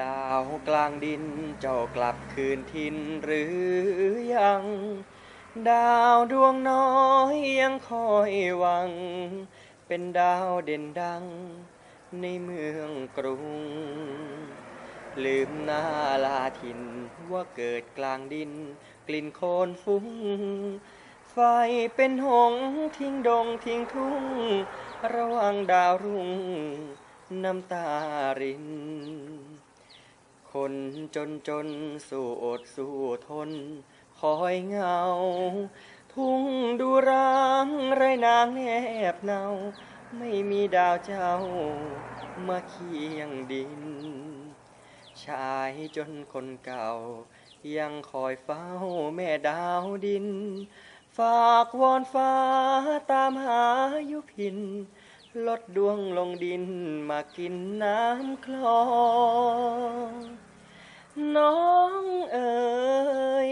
ดาวกลางดินเจ้ากลับคืนทินหรือยัง ดาวดวงน้อยยังคอยหวัง เป็นดาวเด่นดัง ในเมืองกรุง ลืมหน้าลาทินว่าเกิดกลางดิน กลิ่นโคลนฟุ้ง ไฟเป็นหงทิ้งดงทิ้งทุ่ง ระวังดาวรุ่งน้ำตาริน คนจนจนสู้อดสู้ทน คอยเหงา ทุ่งดูร้างไรนางแนบเนา ไม่มีดาวเจ้ามาเคียงดิน ชายจนคนเก่า ยังคอยเฝ้าแม่ดาวดิน ฝากวอนฟ้าตามหายุพินลดดวงลงดินมากินน้ำคลอง น้องเอ๋ย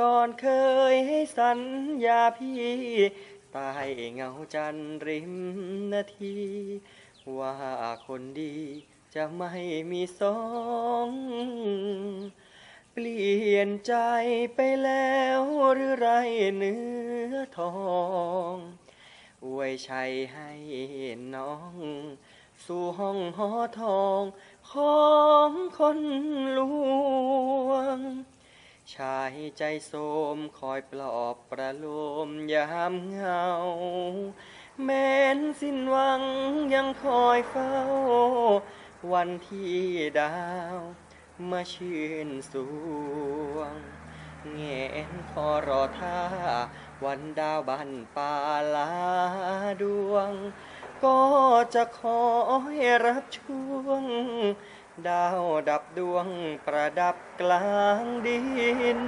ก่อนเคยให้สัญญาพี่ใต้เงาจันร์ริมนาที ว่าคนดีจะไม่มีสองเปลี่ยนใจไปแล้วหรือไรเนื้อทองอวยชัยให้น้อง สู่ห้องหอทองของคนลวง ชายใจโสมคอยปลอบประโลมยามเหงา แม้นสิ้นหวังยังคอยเฝ้า วันที่ดาวมาชื่นสวงแงนคอรอท่า วันดาวบันป่าลาดวง ก็จะขอให้รับช่วง ดาวดับดวงประดับกลางดิน